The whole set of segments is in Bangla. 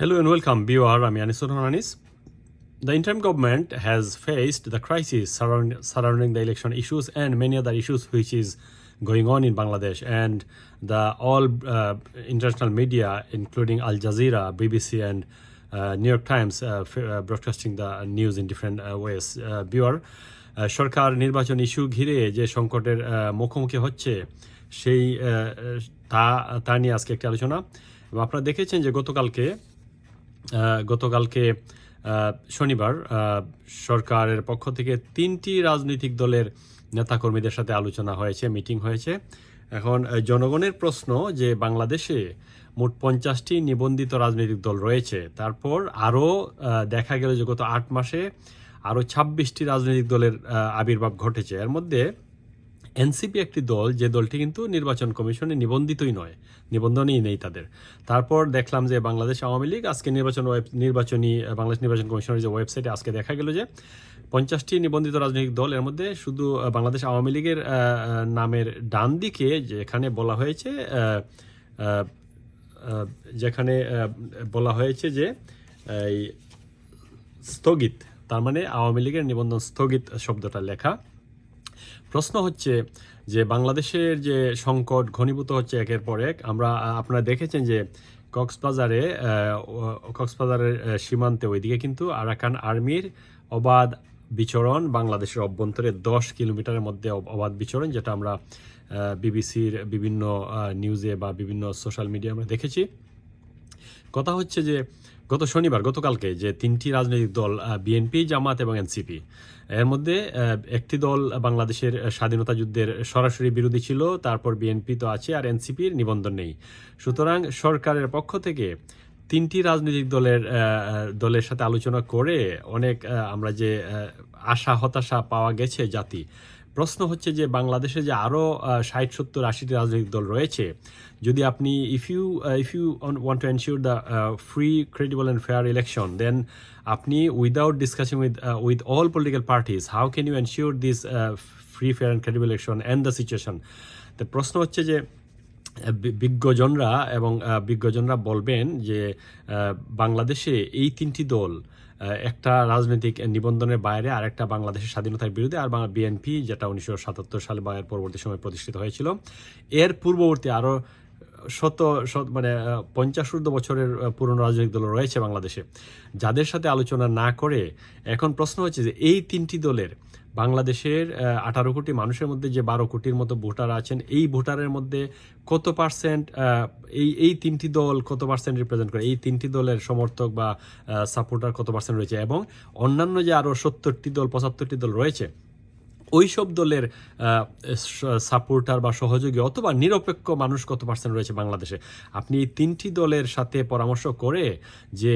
Hello and welcome, viewer. I'm Yanisur Hananis. The interim government has faced the crisis surround, surrounding the election issues and many other issues which is going on in Bangladesh. And the all uh, international media, including Al Jazeera, BBC, and uh, New York Times, uh, uh, broadcasting the news in different uh, ways. Uh, uh, সরকার নির্বাচন ইস্যু ঘিরে যে সংকটের মুখোমুখি হচ্ছে সেই তা তা নিয়ে আজকে একটি আলোচনা এবং আপনারা দেখেছেন যে গতকালকে গতকালকে শনিবার সরকারের পক্ষ থেকে তিনটি রাজনৈতিক দলের নেতাকর্মীদের সাথে আলোচনা হয়েছে, মিটিং হয়েছে। এখন জনগণের প্রশ্ন যে বাংলাদেশে মোট পঞ্চাশটি নিবন্ধিত রাজনৈতিক দল রয়েছে। তারপর আরও দেখা গেল যে গত আট মাসে আরও ছাব্বিশটি রাজনৈতিক দলের আবির্ভাব ঘটেছে। এর মধ্যে এনসিপি একটি দল, যে দলটি কিন্তু নির্বাচন কমিশনে নিবন্ধিতই নয়, নিবন্ধনই নেই তাদের। তারপর দেখলাম যে বাংলাদেশ আওয়ামী লীগ, আজকে নির্বাচন ওয়েব- নির্বাচনী বাংলাদেশ নির্বাচন কমিশনের যে ওয়েবসাইটে আজকে দেখা গেল যে পঞ্চাশটি নিবন্ধিত রাজনৈতিক দল, এর মধ্যে শুধু বাংলাদেশ আওয়ামী লীগের নামের ডান দিকে যেখানে বলা হয়েছে যেখানে বলা হয়েছে যে এই স্থগিত, তার মানে আওয়ামী লীগের নিবন্ধন স্থগিত শব্দটা লেখা। প্রশ্ন হচ্ছে যে বাংলাদেশের যে সংকট ঘনীভূত হচ্ছে একের পর এক, আমরা আপনারা দেখেছেন যে কক্সবাজারে কক্সবাজারের সীমান্তে ওইদিকে কিন্তু আরাকান আর্মির অবাধ বিচরণ, বাংলাদেশের অভ্যন্তরে দশ কিলোমিটারের মধ্যে অবাধ বিচরণ, যেটা আমরা বিবিসির বিভিন্ন নিউজে বা বিভিন্ন সোশ্যাল মিডিয়া আমরা দেখেছি। কথা হচ্ছে যে গত শনিবার, গতকালকে যে তিনটি রাজনৈতিক দল বিএনপি, জামাত এবং এনসিপি, এর মধ্যে একটি দল বাংলাদেশের স্বাধীনতা যুদ্ধের সরাসরি বিরোধী ছিল, তারপর বিএনপি তো আছে আর এনসিপির নিবন্ধন নেই। সুতরাং সরকারের পক্ষ থেকে তিনটি রাজনৈতিক দলের দলের সাথে আলোচনা করে অনেক আমরা যে আশা, হতাশা পাওয়া গেছে জাতি প্রশ্ন হচ্ছে যে বাংলাদেশে যে আরও ষাট, সত্তর, আশিটি রাজনৈতিক দল রয়েছে, যদি আপনি if you if you want to ensure the free credible and fair election then আপনি without discussing with with all political parties how can you ensure this free fair and credible election and the situation তো প্রশ্ন হচ্ছে যে বিজ্ঞজনরা এবং বিজ্ঞজনরা বলবেন যে বাংলাদেশে এই তিনটি দল একটা রাজনৈতিক নিবন্ধনের বাইরে আর একটা বাংলাদেশের স্বাধীনতার বিরুদ্ধে আর বাংলা বিএনপি, যেটা উনিশশো সাতাত্তর সালে বা পরবর্তী সময় প্রতিষ্ঠিত হয়েছিল। এর পূর্ববর্তী আরও শত শত মানে পঞ্চাশ ঊর্ধ্ব বছরের পুরনো রাজনৈতিক দল রয়েছে বাংলাদেশে। যাদের সাথে আলোচনা না করে এখন প্রশ্ন হচ্ছে যে এই তিনটি দলের বাংলাদেশের আঠারো কোটি মানুষের মধ্যে যে বারো কোটির মতো ভোটার আছেন, এই ভোটারের মধ্যে কত পার্সেন্ট এই এই তিনটি দল কত পার্সেন্ট রিপ্রেজেন্ট করে? এই তিনটি দলের সমর্থক বা সাপোর্টার কত পার্সেন্ট রয়েছে? এবং অন্যান্য যে আরও সত্তরটি দল, পঁচাত্তরটি দল রয়েছে ওইসব দলের সাপোর্টার বা সহযোগী অথবা নিরপেক্ষ মানুষ কত পার্সেন্ট রয়েছে বাংলাদেশে? আপনি এই তিনটি দলের সাথে পরামর্শ করে যে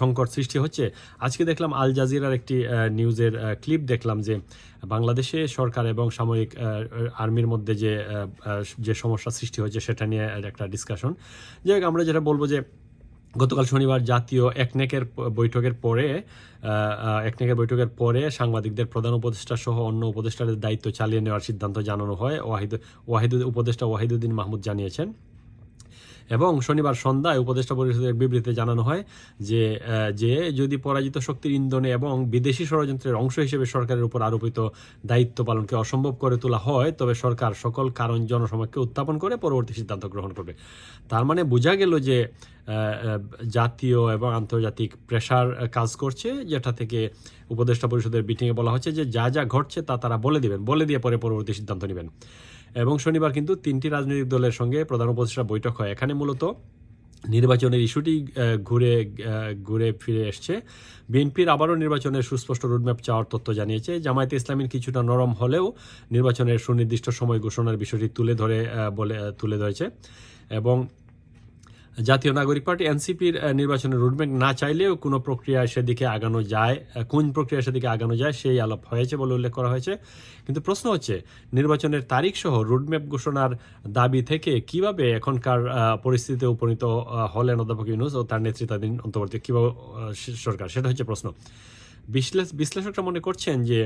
সংকট সৃষ্টি হচ্ছে, আজকে দেখলাম আল জাজিরার একটি নিউজের ক্লিপ দেখলাম যে বাংলাদেশে সরকার এবং সামরিক আর্মির মধ্যে যে যে সমস্যা সৃষ্টি হয়েছে সেটা নিয়ে একটা ডিসকাশন যাই আমরা যেটা বলব যে গতকাল শনিবার জাতীয় একনেকের বৈঠকের পরে একনেকের বৈঠকের পরে সাংবাদিকদের প্রধান উপদেষ্টা সহ অন্য উপদেষ্টাদের দায়িত্ব চালিয়ে নেওয়ার সিদ্ধান্ত জানানো হয়। ওয়াহিদ ওয়াহিদ উপদেষ্টা ওয়াহিদুদ্দিন মাহমুদ জানিয়েছেন। এবং শনিবার সন্ধ্যায় উপদেষ্টা পরিষদের বিবৃতিতে জানানো হয় যে যে যদি পরাজিত শক্তির ইন্ধনে এবং বিদেশি ষড়যন্ত্রের অংশ হিসেবে সরকারের উপর আরোপিত দায়িত্ব পালনকে অসম্ভব করে তোলা হয়, তবে সরকার সকল কারণ জনসমক্ষে উত্থাপন করে পরবর্তী সিদ্ধান্ত গ্রহণ করবে। তার মানে বোঝা গেল যে জাতীয় এবং আন্তর্জাতিক প্রেশার কাজ করছে, যেটা থেকে উপদেষ্টা পরিষদের মিটিংয়ে বলা হচ্ছে যে যা যা ঘটছে তা তারা বলে দিবেন, বলে দিয়ে পরে পরবর্তী সিদ্ধান্ত নেবেন। এবং শনিবার কিন্তু তিনটি রাজনৈতিক দলের সঙ্গে প্রধান উপদেষ্টা বৈঠক হয়। এখানে মূলত নির্বাচনের ইস্যুটি ঘুরে ঘুরে ফিরে এসছে। বিএনপির আবারও নির্বাচনের সুস্পষ্ট রোডম্যাপ চাওয়ার তথ্য জানিয়েছে। জামায়াতে ইসলামীর কিছুটা নরম হলেও নির্বাচনের সুনির্দিষ্ট সময় ঘোষণার বিষয়টি তুলে ধরে বলে তুলে ধরেছে। এবং জাতীয় নাগরিক পার্টি, এনসিপির নির্বাচনের রুটম্যাপ না চাইলেও কোনো প্রক্রিয়া সেদিকে আগানো যায় কোন প্রক্রিয়া সেদিকে আগানো যায় সেই আলাপ হয়েছে বলে উল্লেখ করা হয়েছে। কিন্তু প্রশ্ন হচ্ছে, নির্বাচনের তারিখ সহ রুটম্যাপ ঘোষণার দাবি থেকে কীভাবে এখনকার পরিস্থিতিতে উপনীত হলেন অধ্যাপক ইউনুস ও তার নেতৃত্বাধীন অন্তর্বর্তী কীভাবে সরকার? সেটা হচ্ছে প্রশ্ন। বিশ্লেষকরা মনে করছেন যে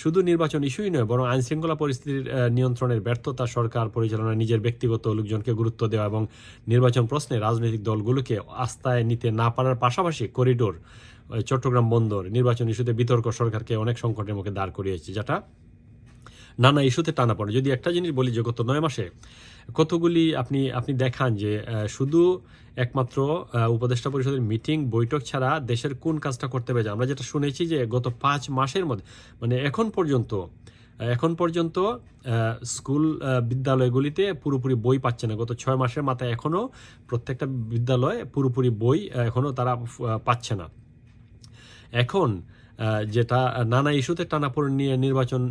শুধু নির্বাচন ইস্যুই নয়, বরং আইন শৃঙ্খলা পরিস্থিতির নিয়ন্ত্রণের ব্যর্থতা সরকার পরিচালনা নিজের ব্যক্তিগত লোকজনকে গুরুত্ব দেওয়া এবং নির্বাচন প্রশ্নে রাজনৈতিক দলগুলোকে আস্থায় নিতে না পারার পাশাপাশি করিডোর চট্টগ্রাম বন্দর নির্বাচন ইস্যুতে বিতর্ক সরকারকে অনেক সংকটের মুখে দাঁড় করিয়েছে, যেটা নানা ইস্যুতে টানা পড়ে। যদি একটা জিনিস বলি যে গত নয় মাসে কতগুলি আপনি আপনি দেখান যে শুধু একমাত্র উপদেষ্টা পরিষদের মিটিং, বৈঠক ছাড়া দেশের কোন কাজটা করতে পেরেছে? আমরা যেটা শুনেছি যে গত পাঁচ মাসের মধ্যে মানে এখন পর্যন্ত এখন পর্যন্ত স্কুল বিদ্যালয়গুলিতে পুরোপুরি বই পাচ্ছে না। গত ছয় মাসের মাথায় এখনও প্রত্যেকটা বিদ্যালয়ে পুরোপুরি বই এখনও তারা পাচ্ছে না। এখন যেটা নানা ইস্যুতে টানাপোড়েন নিয়ে নির্বাচন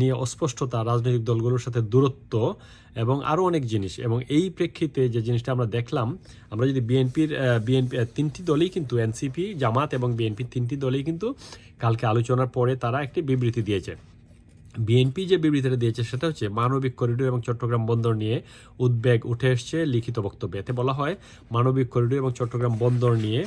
নিয়ে অস্পষ্টতা রাজনৈতিক দলগুলোর সাথে দূরত্ব এবং আরও অনেক জিনিস। এবং এই প্রেক্ষিতে যে জিনিসটা আমরা দেখলাম, আমরা যদি বিএনপির বিএনপি তিনটি দলই কিন্তু এনসিপি, জামাত এবং বিএনপি তিনটি দলই কিন্তু কালকে আলোচনার পরে তারা একটি বিবৃতি দিয়েছে। বিএনপি যে বিবৃতিটা দিয়েছে সেটা হচ্ছে, মানবিক করিডোর এবং চট্টগ্রাম বন্দর নিয়ে উদ্বেগ উঠে এসছে লিখিত বক্তব্যে। এতে বলা হয়, মানবিক করিডোর এবং চট্টগ্রাম বন্দর নিয়ে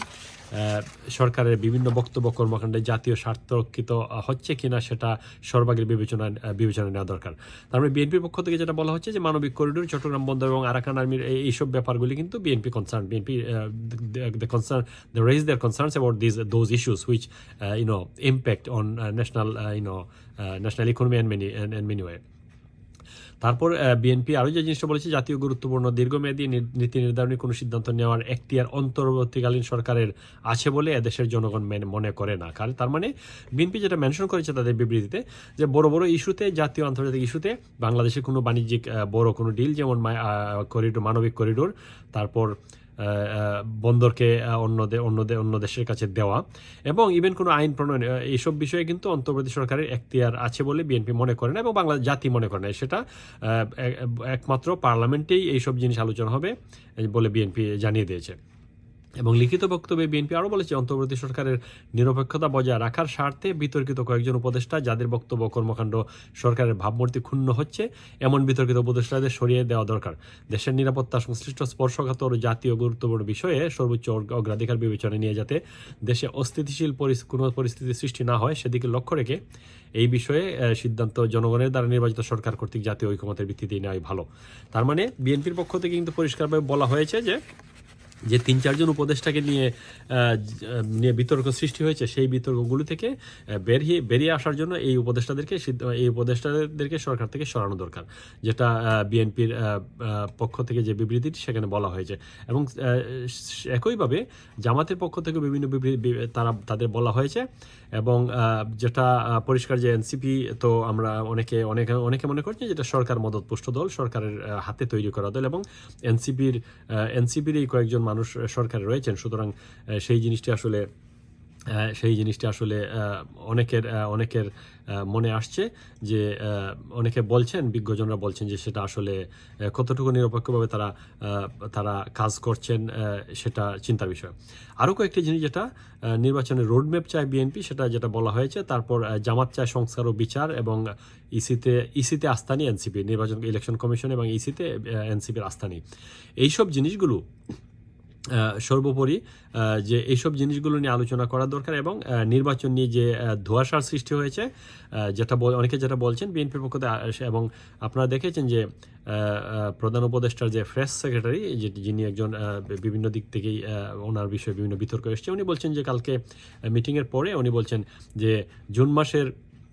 সরকারের বিভিন্ন বক্তব্য কর্মকাণ্ডে জাতীয় স্বার্থ রক্ষিত হচ্ছে কিনা সেটা সর্বাগ্রে বিবেচনা বিবেচনা নেওয়া দরকার। তারপরে মানে বিএনপির পক্ষ থেকে যেটা বলা হচ্ছে যে মানবিক করিডোর, চট্টগ্রাম বন্দর এবং আরাকান আর্মির এইসব ব্যাপারগুলি কিন্তু BNP concern BNP the concern the raise their concerns about this those issues which you know impact on national you know national economy and many and many way তারপর বিএনপি আরও যে জিনিসটা বলেছে, জাতীয় গুরুত্বপূর্ণ দীর্ঘমেয়াদী নীতি নির্ধারণী কোনো সিদ্ধান্ত নেওয়ার এখতিয়ার অন্তর্বর্তীকালীন সরকারের আছে বলে এদেশের জনগণ মেনে- করে না। কারণ তার মানে বিএনপি যেটা মেনশন করেছে তাদের বিবৃতিতে, যে বড় বড় ইস্যুতে, জাতীয় আন্তর্জাতিক ইস্যুতে বাংলাদেশের কোনো বাণিজ্যিক বড় কোনো ডিল যেমন করিডোর, মানবিক করিডোর, তারপর বন্দরকে অন্যদের অন্যদের অন্য দেশের কাছে দেওয়া এবং ইভেন কোনো আইন প্রণয়ন এইসব বিষয়ে কিন্তু অন্তর্বর্তী সরকারের এখতিয়ার আছে বলে বিএনপি মনে করে না এবং বাংলা জাতি মনে করে না। সেটা একমাত্র পার্লামেন্টেই এইসব জিনিস আলোচনা হবে বলে বিএনপি জানিয়ে দিয়েছে। এবং লিখিত বক্তব্যে বিএনপি আরও বলেছে, অন্তর্বর্তী সরকারের নিরপেক্ষতা বজায় রাখার স্বার্থে বিতর্কিত কয়েকজন উপদেষ্টা যাদের বক্তব্য কর্মকাণ্ড সরকারের ভাবমূর্তি ক্ষুণ্ণ হচ্ছে, এমন বিতর্কিত উপদেষ্টাদের সরিয়ে দেওয়া দরকার। দেশের নিরাপত্তা সংশ্লিষ্ট স্পর্শকাতর জাতীয় গুরুত্বপূর্ণ বিষয়ে সর্বোচ্চ অগ্র- অগ্রাধিকার বিবেচনায় নিয়ে যাতে দেশে অস্থিতিশীল কোনো পরিস্থিতির সৃষ্টি না হয়, সেদিকে লক্ষ্য রেখে এই বিষয়ে সিদ্ধান্ত জনগণের দ্বারা নির্বাচিত সরকার কর্তৃক জাতীয় ঐকমতের ভিত্তিতেই নেওয়াই ভালো। তার মানে বিএনপির পক্ষ থেকে কিন্তু পরিষ্কারভাবে বলা হয়েছে যে যে তিন, চারজন উপদেষ্টাকে নিয়ে নিয়ে বিতর্ক সৃষ্টি হয়েছে, সেই বিতর্কগুলো থেকে বেরিয়ে বেরিয়ে আসার জন্য এই উপদেষ্টাদেরকে এই উপদেষ্টাদেরকে সরকার থেকে সরানো দরকার, যেটা বিএনপির পক্ষ থেকে যে বিবৃতিটি সেখানে বলা হয়েছে। এবং একইভাবে জামাতের পক্ষ থেকে বিভিন্ন বিবৃতি তারা, তাদের বলা হয়েছে এবং যেটা পরিষ্কার যে এনসিপি, তো আমরা অনেকে অনেকে অনেকে মনে করছি যেটা সরকার মদতপুষ্ট দল, সরকারের হাতে তৈরি করা দল এবং এনসিপির এনসিপির এই কয়েকজন মানুষ সরকারে রয়েছেন। সুতরাং সেই জিনিসটি আসলে সেই জিনিসটি আসলে অনেকের অনেকের মনে আসছে যে অনেকে বলছেন, বিজ্ঞজনরা বলছেন যে সেটা আসলে কতটুকু নিরপেক্ষভাবে তারা তারা কাজ করছেন সেটা চিন্তার বিষয়। আরও কয়েকটি জিনিস যেটা নির্বাচনের রোডম্যাপ চায় বিএনপি, সেটা যেটা বলা হয়েছে, তারপর জামাত চায় সংস্কার ও বিচার এবং ইসিতে ইসিতে আস্থা নেই এনসিপি, নির্বাচন ইলেকশন কমিশন এবং ইসিতে এনসিপির আস্থা নেই। এইসব জিনিসগুলো সর্বোপরি যে এইসব জিনিসগুলো নিয়ে আলোচনা করা দরকার এবং নির্বাচন নিয়ে যে ধোঁয়াশার সৃষ্টি হয়েছে যেটা অনেকে যেটা বলছেন বিএনপির পক্ষ থেকে এবং আপনারা দেখেছেন যে প্রধান উপদেষ্টার যে ফ্রেশ সেক্রেটারি যিনি একজন বিভিন্ন দিক থেকেই ওনার বিষয়ে বিভিন্ন বিতর্ক এসছে, উনি বলছেন যে কালকে মিটিংয়ের পরে উনি বলছেন যে জুন মাসের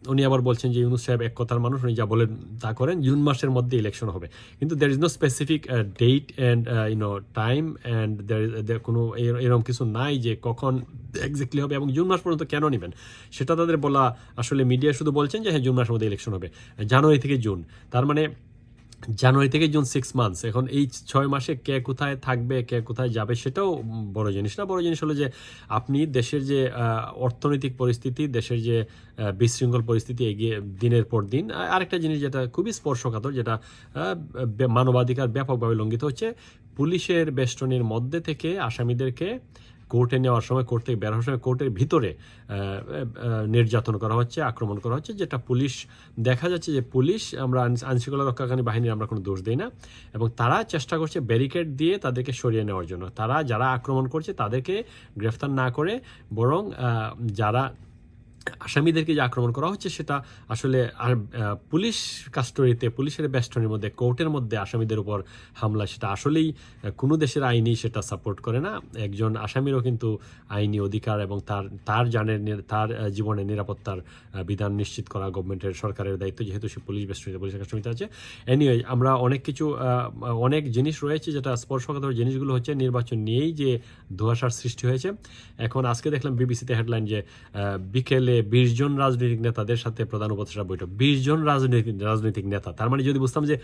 উনি আবার বলছেন যে ইউনুস সাহেব এক কথার মানুষ, উনি যা বলেন তা করেন। জুন মাসের মধ্যে ইলেকশন হবে। কিন্তু there is no specific date and you know time and there কোনো এর- এরকম কিছু নাই যে কখন এক্স্যাক্টলি হবে এবং জুন মাস পর্যন্ত কেন নেবেন। সেটা তাদের বলা, আসলে মিডিয়া শুধু বলছেন যে হ্যাঁ জুন মাসের মধ্যে ইলেকশন হবে। জানুয়ারি থেকে জুন। তার মানে জানুয়ারি থেকে জুন সিক্স মান্থস এখন এই ছয় মাসে কে কোথায় থাকবে, কে কোথায় যাবে সেটাও বড় জিনিস না। বড় জিনিস হলো যে আপনি দেশের যে অর্থনৈতিক পরিস্থিতি, দেশের যে বিশৃঙ্খল পরিস্থিতি এগিয়ে দিনের পর দিন আরেকটা জিনিস যেটা খুবই স্পর্শকাতর, যেটা মানবাধিকার ব্যাপকভাবে লঙ্ঘিত হচ্ছে, পুলিশের বেষ্টনীর মধ্যে থেকে আসামিদেরকে কোর্টে নেওয়ার সময়, কোর্ট থেকে বের হওয়ার সময় কোর্টের ভিতরে নির্যাতন করা হচ্ছে, আক্রমণ করা হচ্ছে, যেটা পুলিশ, দেখা যাচ্ছে যে পুলিশ, আমরা আইন- আইনশৃঙ্খলা রক্ষাকারী বাহিনীর আমরা কোনো দোষ দিই না, এবং তারা চেষ্টা করছে ব্যারিকেড দিয়ে তাদেরকে সরিয়ে নেওয়ার জন্য। তারা যারা আক্রমণ করছে তাদেরকে গ্রেফতার না করে, বরং যারা আসামিদেরকে যে আক্রমণ করা হচ্ছে সেটা আসলে আর পুলিশ কাস্টডিতে পুলিশের বেষ্টনের মধ্যে কোর্টের মধ্যে আসামিদের উপর হামলা, সেটা আসলেই কোনো দেশের আইনই সেটা সাপোর্ট করে না। একজন আসামিরও কিন্তু আইনি অধিকার এবং তার তার জানের তার জীবনের নিরাপত্তার বিধান নিশ্চিত করা গভর্নমেন্টের সরকারের দায়িত্ব, যেহেতু সে পুলিশ বেষ্টনীতে পুলিশ কাস্টডিতে আছে। এনিওয়ে আমরা অনেক কিছু অনেক জিনিস রয়েছে যেটা স্পর্শকাতর জিনিসগুলো হচ্ছে নির্বাচন নিয়েই যে ধোঁয়াশার সৃষ্টি হয়েছে। এখন আজকে দেখলাম বিবিসিতে হেডলাইন যে বিকেলে বিশ জন রাজনৈতিক নেতাদের সাথে প্রধান উপদেষ্টা বৈঠক। বিশ জন রাজনৈতিক রাজনৈতিক নেতা। তার মানে যদি বুঝতাম যে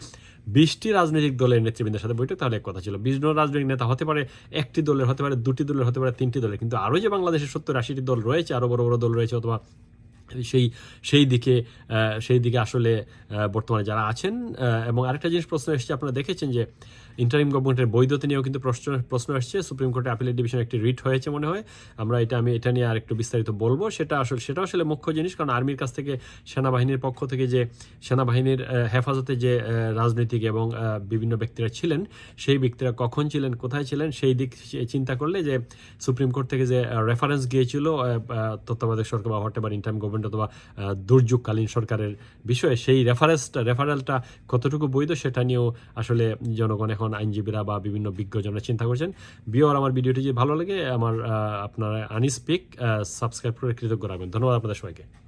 বিশটি রাজনৈতিক দলের নেতৃবৃন্দের সাথে বৈঠক, তাহলে এক কথা ছিল। বিশ জন রাজনৈতিক নেতা হতে পারে একটি দলের, হতে পারে দুটি দলের, হতে পারে তিনটি দলের। কিন্তু আরও যে বাংলাদেশের সত্তর আশিটি দল রয়েছে, আরও বড় বড় দল রয়েছে অথবা সেই সেই দিকে সেই দিকে আসলে বর্তমানে যারা আছেন এবং আরেকটা জিনিস প্রশ্ন এসেছে, আপনারা দেখেছেন যে ইন্টারিম গভর্নমেন্টের বৈধতা নিয়েও কিন্তু প্রশ্ন প্রশ্ন এসছে সুপ্রিম কোর্টে আপিলের ডিভিশন একটি রিট হয়েছে মনে হয়। আমরা এটা আমি, এটা নিয়ে আরেকটু বিস্তারিত বলব। সেটা আসলে সেটা আসলে মুখ্য জিনিস, কারণ আর্মির কাছ থেকে, সেনাবাহিনীর পক্ষ থেকে যে, সেনাবাহিনীর হেফাজতে যে রাজনৈতিক এবং বিভিন্ন ব্যক্তিরা ছিলেন, সেই ব্যক্তিরা কখন ছিলেন, কোথায় ছিলেন, সেই দিক চিন্তা করলে যে সুপ্রিম কোর্ট থেকে যে রেফারেন্স গিয়েছিল তত্ত্বাবধায়ক সরকার বা হোয়াট এভার ইন্টার্ম গভর্নমেন্ট অথবা আহ, দুর্যোগকালীন সরকারের বিষয়ে সেই রেফারেন্সটা রেফারেলটা কতটুকু বৈধ সেটা নিয়েও আসলে জনগণ এখন আইনজীবীরা বা বিভিন্ন বিজ্ঞজনের চিন্তা করছেন। বিওর আমার ভিডিওটি যদি ভালো লাগে আমার আপনারা আনিস পিক সাবস্ক্রাইব করে কৃতজ্ঞ রাখবেন। ধন্যবাদ আপনাদের সবাইকে।